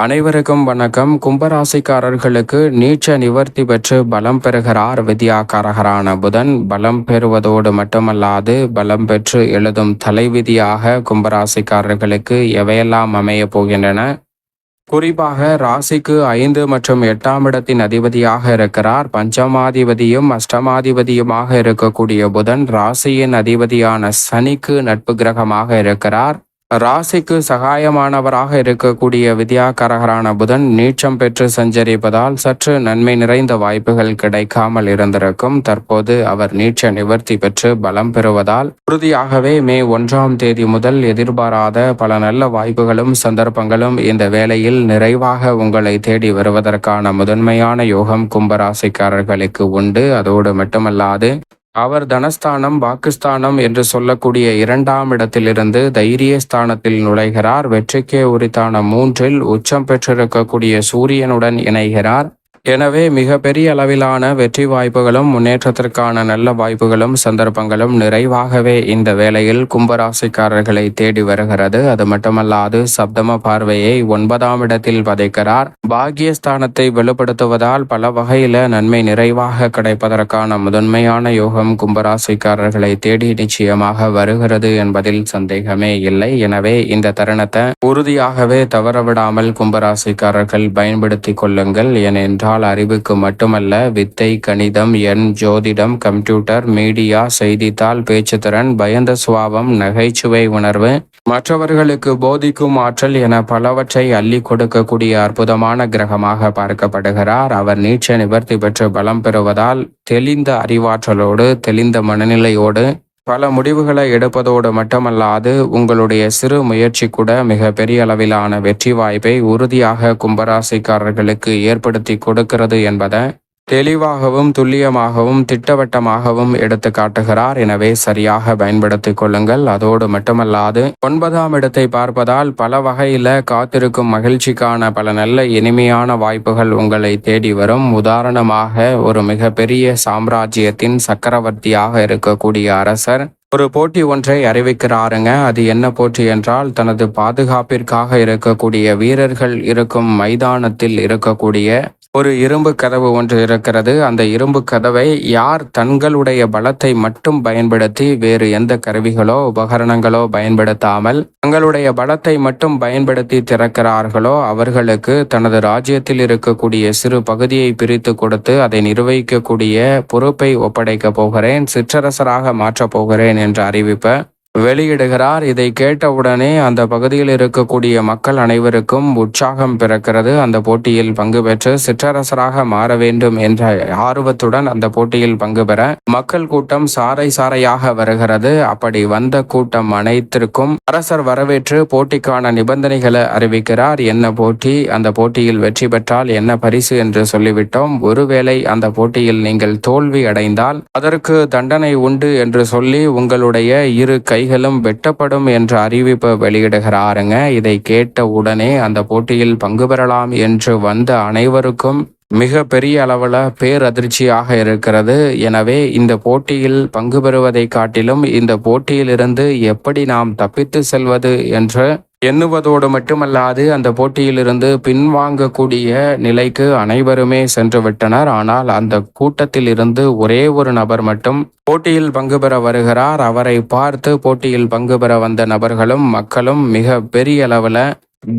அனைவருக்கும் வணக்கம். கும்பராசிக்காரர்களுக்கு நீச்ச நிவர்த்தி பெற்று பலம் பெறுகிறார் விதியாக்காரகரான புதன். பலம் பெறுவதோடு மட்டுமல்லாது பலம் பெற்று எழுதும் தலைவிதியாக கும்பராசிக்காரர்களுக்கு எவையெல்லாம் அமைய போகின்றன? குறிப்பாக ராசிக்கு ஐந்து மற்றும் எட்டாம் இடத்தின் அதிபதியாக இருக்கிறார். பஞ்சமாதிபதியும் அஷ்டமாதிபதியுமாக இருக்கக்கூடிய புதன் ராசியின் அதிபதியான சனிக்கு நட்பு கிரகமாக இருக்கிறார். ராசிக்கு சகாயமானவராக இருக்கக்கூடிய வித்யாகரகரான புதன் நீச்சம் பெற்று சஞ்சரிப்பதால் சற்று நன்மை நிறைந்த வாய்ப்புகள் கிடைக்காமல் இருந்திருக்கும். தற்போது அவர் நீச்ச நிவர்த்தி பெற்று பலம் பெறுவதால் உறுதியாகவே மே ஒன்றாம் தேதி முதல் எதிர்பாராத பல நல்ல வாய்ப்புகளும் சந்தர்ப்பங்களும் இந்த வேளையில் நிறைவாக உங்களை தேடி வருவதற்கான முதன்மையான யோகம் கும்பராசிக்காரர்களுக்கு உண்டு. அதோடு மட்டுமல்லாது அவர் தனஸ்தானம் பாகிஸ்தானம் என்று சொல்லக்கூடிய இரண்டாம் இடத்திலிருந்து தைரிய ஸ்தானத்தில் நுழைகிறார். வெற்றிக்கே உரித்தான மூன்றில் உச்சம் பெற்றிருக்கக்கூடிய சூரியனுடன் இணைகிறார். எனவே மிக பெரிய அளவிலான வெற்றி வாய்ப்புகளும் முன்னேற்றத்திற்கான நல்ல வாய்ப்புகளும் சந்தர்ப்பங்களும் நிறைவாகவே இந்த வேளையில் கும்பராசிக்காரர்களை தேடி வருகிறது. அது மட்டுமல்லாது சப்தம பார்வையை ஒன்பதாம் இடத்தில் வதைக்கிறார். பாகியஸ்தானத்தை வெளிப்படுத்துவதால் பல வகையில நன்மை நிறைவாக கிடைப்பதற்கான முதன்மையான யோகம் கும்பராசிக்காரர்களை தேடி நிச்சயமாக வருகிறது என்பதில் சந்தேகமே இல்லை. எனவே இந்த தருணத்தை உறுதியாகவே தவறவிடாமல் கும்பராசிக்காரர்கள் பயன்படுத்திக் கொள்ளுங்கள். ஏனென்றால் நாள் அறிவுக்கு மட்டுமல்ல வித்தை கணிதம் எண் ஜோதிடம் கம்ப்யூட்டர் மீடியா செய்தித்தாள் பேச்சுத்திறன் பயந்த சுவாபம் நகைச்சுவை உணர்வு மற்றவர்களுக்கு போதிக்கும் ஆற்றல் என பலவற்றை அள்ளி கொடுக்கக்கூடிய அற்புதமான கிரகமாக பார்க்கப்படுகிறார். அவர் நீச்ச நிவர்த்தி பெற்று பலம் பெறுவதால் தெளிந்த அறிவாற்றலோடு தெளிந்த மனநிலையோடு பல முடிவுகளை எடுப்பதோடு மட்டுமல்லாது உங்களுடைய சிறு முயற்சி கூட மிக பெரிய அளவிலான வெற்றி வாய்ப்பை உறுதியாக கும்பராசிக்காரர்களுக்கு ஏற்படுத்தி கொடுக்கிறது என்பதை தெளிவாகவும் துல்லியமாகவும் திட்டவட்டமாகவும் எடுத்து காட்டுகிறார். எனவே சரியாக பயன்படுத்திக் கொள்ளுங்கள். அதோடு மட்டுமல்லாது ஒன்பதாம் இடத்தை பார்ப்பதால் பல வகையில காத்திருக்கும் மகிழ்ச்சிக்கான பல நல்ல இனிமையான வாய்ப்புகள் உங்களை தேடி வரும். உதாரணமாக ஒரு மிகப்பெரிய சாம்ராஜ்யத்தின் சக்கரவர்த்தியாக இருக்கக்கூடிய அரசர் ஒரு போட்டி ஒன்றை அறிவிக்கிறாருங்க. அது என்ன போட்டி என்றால் தனது பாதுகாப்பிற்காக இருக்கக்கூடிய வீரர்கள் இருக்கும் மைதானத்தில் இருக்கக்கூடிய ஒரு இரும்பு கதவு ஒன்று இருக்கிறது. அந்த இரும்பு கதவை யார் தங்களுடைய பலத்தை மட்டும் பயன்படுத்தி வேறு எந்த கருவிகளோ உபகரணங்களோ பயன்படுத்தாமல் தங்களுடைய பலத்தை மட்டும் பயன்படுத்தி திறக்கிறார்களோ அவர்களுக்கு தனது ராஜ்யத்தில் இருக்கக்கூடிய சிறு பகுதியை பிரித்து கொடுத்து அதை நிர்வகிக்கக்கூடிய பொறுப்பை ஒப்படைக்கப் போகிறேன் சிற்றரசராக மாற்றப் போகிறேன் என்ற அறிவிப்பை வெளியிடுகிறார். இதை கேட்டவுடனே அந்த பகுதியில் இருக்கக்கூடிய மக்கள் அனைவருக்கும் உற்சாகம் பிறக்கிறது. அந்த போட்டியில் பங்கு பெற்று சிற்றரசராக மாற வேண்டும் என்ற ஆர்வத்துடன் அந்த போட்டியில் பங்கு பெற மக்கள் கூட்டம் சாறை சாறையாக வருகிறது. அப்படி வந்த கூட்டம் அனைத்திற்கும் அரசர் வரவேற்று போட்டிக்கான நிபந்தனைகளை அறிவிக்கிறார். என்ன போட்டி? அந்த போட்டியில் வெற்றி பெற்றால் என்ன பரிசு என்று சொல்லிவிட்டோம். ஒருவேளை அந்த போட்டியில் நீங்கள் தோல்வி அடைந்தால் அதற்கு தண்டனை உண்டு என்று சொல்லி உங்களுடைய இரு கை கைகளும் வெட்டப்படும் என்ற அறிவிப்பை வெளியிடுகிறாருங்க. இதை கேட்ட உடனே அந்த போட்டியில் பங்கு பெறலாம் என்று வந்த அனைவருக்கும் மிக பெரிய அளவில் பேரதிர்ச்சியாக இருக்கிறது. எனவே இந்த போட்டியில் பங்கு பெறுவதை காட்டிலும் இந்த போட்டியிலிருந்து எப்படி நாம் தப்பித்து செல்வது என்று எண்ணுவதோடு மட்டுமல்லாது அந்த போட்டியிலிருந்து பின்வாங்கக்கூடிய நிலைக்கு அனைவருமே சென்று விட்டனர். ஆனால் அந்த கூட்டத்தில் இருந்து ஒரே ஒரு நபர் மட்டும் போட்டியில் பங்கு பெற வருகிறார். அவரை பார்த்து போட்டியில் பங்கு பெற வந்த நபர்களும் மக்களும் மிக பெரிய அளவில்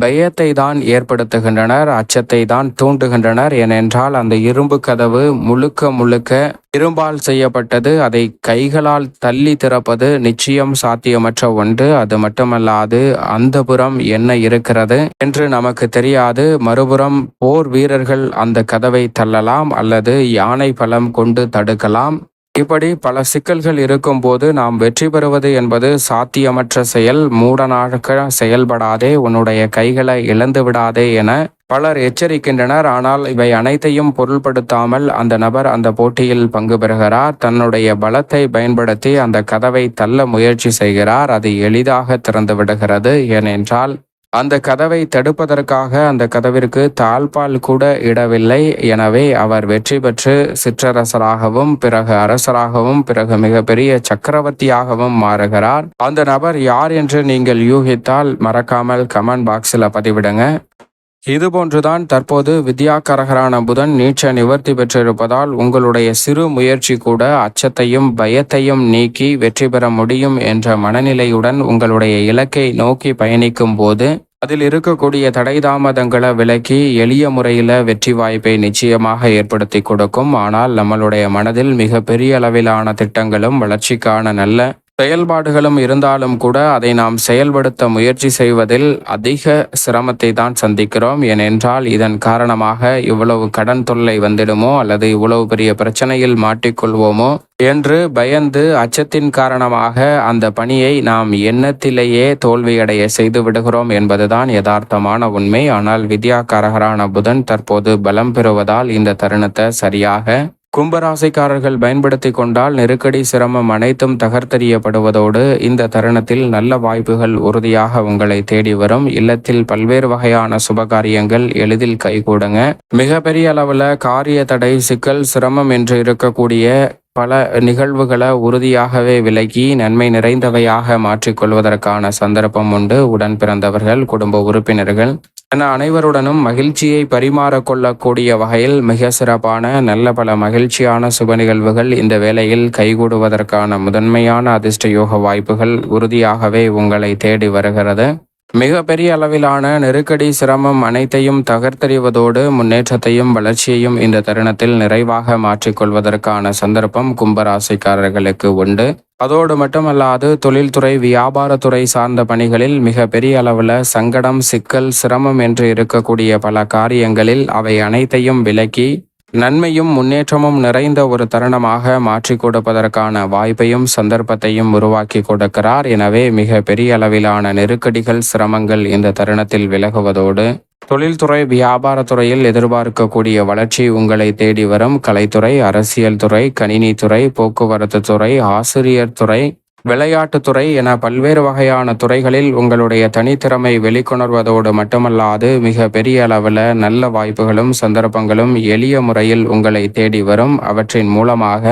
பயத்தை தான் ஏற்படுத்துகின்றனர் அச்சத்தை தான் தூண்டுகின்றனர். ஏனென்றால் அந்த இரும்பு கதவு முழுக்க முழுக்க இரும்பால் செய்யப்பட்டது. அதை கைகளால் தள்ளி திறப்பது நிச்சயம் சாத்தியமற்ற ஒன்று. அது மட்டுமல்லாது அந்த புறம் என்ன இருக்கிறது என்று நமக்கு தெரியாது. மறுபுறம் போர் வீரர்கள் அந்த கதவை தள்ளலாம் அல்லது யானை பலம் கொண்டு தடுக்கலாம். இப்படி பல சிக்கல்கள் இருக்கும்போது நாம் வெற்றி பெறுவது என்பது சாத்தியமற்ற செயல். மூடனாக செயல்படாதே உன்னுடைய கைகளை இழந்து விடாதே என பலர் எச்சரிக்கின்றனர். ஆனால் இவை அனைத்தையும் பொருள்படுத்தாமல் அந்த நபர் அந்த போட்டியில் பங்கு பெறுகிறார். தன்னுடைய பலத்தை பயன்படுத்தி அந்த கதவை தள்ள முயற்சி செய்கிறார். அது எளிதாக திறந்து விடுகிறது ஏனென்றால் அந்த கதவை தடுப்பதற்காக அந்த கதவிற்கு தாழ்பால் கூட இடவில்லை. எனவே அவர் வெற்றி பெற்று சிற்றரசராகவும் பிறகு அரசராகவும் பிறகு மிகப்பெரிய சக்கரவர்த்தியாகவும் மாறுகிறார். அந்த நபர் யார் என்று நீங்கள் யூகித்தால் மறக்காமல் கமெண்ட் பாக்ஸில் பதிவிடுங்க. இதுபோன்றுதான் தற்போது வித்யாகரகரான புதன் நீச்ச நிவர்த்தி பெற்றிருப்பதால் உங்களுடைய சிறு முயற்சி கூட அச்சத்தையும் பயத்தையும் நீக்கி வெற்றி பெற முடியும் என்ற மனநிலையுடன் உங்களுடைய இலக்கை நோக்கி பயணிக்கும் போது அதில் இருக்கக்கூடிய தடை தாமதங்களை விலக்கி எளிய முறையில் வெற்றி வாய்ப்பை நிச்சயமாக ஏற்படுத்தி கொடுக்கும். ஆனால் நம்மளுடைய மனதில் மிக பெரிய அளவிலான திட்டங்களும் வளர்ச்சிக்கான நல்ல செயல்பாடுகளும் இருந்தாலும் கூட அதை நாம் செயல்படுத்த முயற்சி செய்வதில் அதிக சிரமத்தை தான் சந்திக்கிறோம். ஏனென்றால் இதன் காரணமாக இவ்வளவு கடன் தொல்லை வந்துடுமோ அல்லது இவ்வளவு பெரிய பிரச்சனையில் மாட்டிக்கொள்வோமோ என்று பயந்து அச்சத்தின் காரணமாக அந்த பணியை நாம் எண்ணத்திலேயே தோல்வியடைய செய்து விடுகிறோம் என்பதுதான் யதார்த்தமான உண்மை. ஆனால் வித்யாகாரகரான புதன் தற்போது பலம் பெறுவதால் இந்த தருணத்தை சரியாக கும்பராசிக்காரர்கள் பயன்படுத்தி கொண்டால் நெருக்கடி சிரமம் அனைத்தும் தகர்த்தெறியப்படுவதோடு இந்த தருணத்தில் நல்ல வாய்ப்புகள் உறுதியாக உங்களை தேடி வரும். இல்லத்தில் பல்வேறு வகையான சுபகாரியங்கள் எளிதில் கைகூடுங்க. மிகப்பெரிய அளவில் காரிய தடை சிக்கல் சிரமம் என்று இருக்கக்கூடிய பல நிகழ்வுகளை உறுதியாகவே விலகி நன்மை நிறைந்தவையாக மாற்றிக்கொள்வதற்கான சந்தர்ப்பம் உண்டு. உடன் பிறந்தவர்கள் குடும்ப உறுப்பினர்கள். என அனைவருடனும் மகிழ்ச்சியை பரிமாறக்கொள்ளக்கூடிய வகையில் மிக சிறப்பான நல்ல பல மகிழ்ச்சியான சுப நிகழ்வுகள் இந்த வேளையில் கைகூடுவதற்கான முதன்மையான அதிர்ஷ்ட யோக வாய்ப்புகள் உறுதியாகவே உங்களை தேடி வருகிறது. மிக பெரிய அளவிலான நெருக்கடி சிரமம் அனைத்தையும் தகர்த்தெறிவதோடு முன்னேற்றத்தையும் வளர்ச்சியையும் இந்த தருணத்தில் நிறைவாக மாற்றிக்கொள்வதற்கான சந்தர்ப்பம் கும்பராசிக்காரர்களுக்கு உண்டு. அதோடு மட்டுமல்லாது தொழில்துறை வியாபாரத்துறை சார்ந்த பணிகளில் மிக பெரிய அளவில் சங்கடம் சிக்கல் சிரமம் என்று இருக்கக்கூடிய பல காரியங்களில் அவை அனைத்தையும் விலக்கி நன்மையும் முன்னேற்றமும் நிறைந்த ஒரு தருணமாக மாற்றி கொடுப்பதற்கான வாய்ப்பையும் சந்தர்ப்பத்தையும் உருவாக்கி கொடுக்கிறார். எனவே மிக பெரிய அளவிலான நெருக்கடிகள் சிரமங்கள் இந்த தருணத்தில் விலகுவதோடு தொழில்துறை வியாபாரத்துறையில் எதிர்பார்க்கக்கூடிய வளர்ச்சி உங்களை தேடி வரும். கலைத்துறை அரசியல் துறை கணினித்துறை போக்குவரத்து துறை ஆசிரியர் துறை விளையாட்டுத்துறை என பல்வேறு வகையான துறைகளில் உங்களுடைய தனித்திறமை வெளிக்கொணர்வதோடு மட்டுமல்லாது மிக பெரிய அளவில் நல்ல வாய்ப்புகளும் சந்தர்ப்பங்களும் எளிய முறையில் உங்களை தேடி வரும். அவற்றின் மூலமாக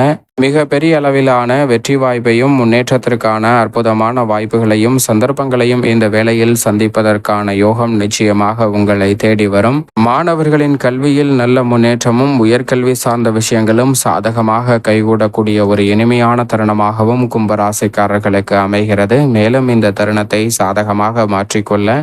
மிக பெரிய அளவிலான வெற்றி வாய்ப்பையும் முன்னேற்றத்திற்கான அற்புதமான வாய்ப்புகளையும் சந்தர்ப்பங்களையும் இந்த வேளையில் சந்திப்பதற்கான யோகம் நிச்சயமாக உங்களை தேடி வரும். மாணவர்களின் கல்வியில் நல்ல முன்னேற்றமும் உயர்கல்வி சார்ந்த விஷயங்களும் சாதகமாக கைகூடக்கூடிய ஒரு இனிமையான தருணமாகவும் கும்பராசிக்காரர்களுக்கு அமைகிறது. மேலும் இந்த தருணத்தை சாதகமாக மாற்றிக்கொள்ள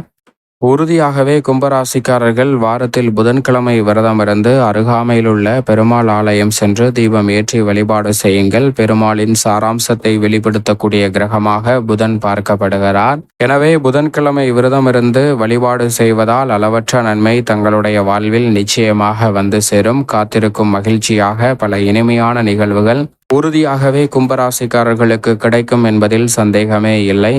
உறுதியாகவே கும்பராசிக்காரர்கள் வாரத்தில் புதன்கிழமை விரதமிருந்து அருகாமையில் உள்ள பெருமாள் ஆலயம் சென்று தீபம் ஏற்றி வழிபாடு செய்யுங்கள். பெருமாளின் சாராம்சத்தை வெளிப்படுத்தக்கூடிய கிரகமாக புதன் பார்க்கப்படுகிறார். எனவே புதன்கிழமை விரதமிருந்து வழிபாடு செய்வதால் அளவற்ற நன்மை தங்களுடைய வாழ்வில் நிச்சயமாக வந்து சேரும். காத்திருக்கும் மகிழ்ச்சியாக பல இனிமையான நிகழ்வுகள் உறுதியாகவே கும்பராசிக்காரர்களுக்கு கிடைக்கும் என்பதில் சந்தேகமே இல்லை.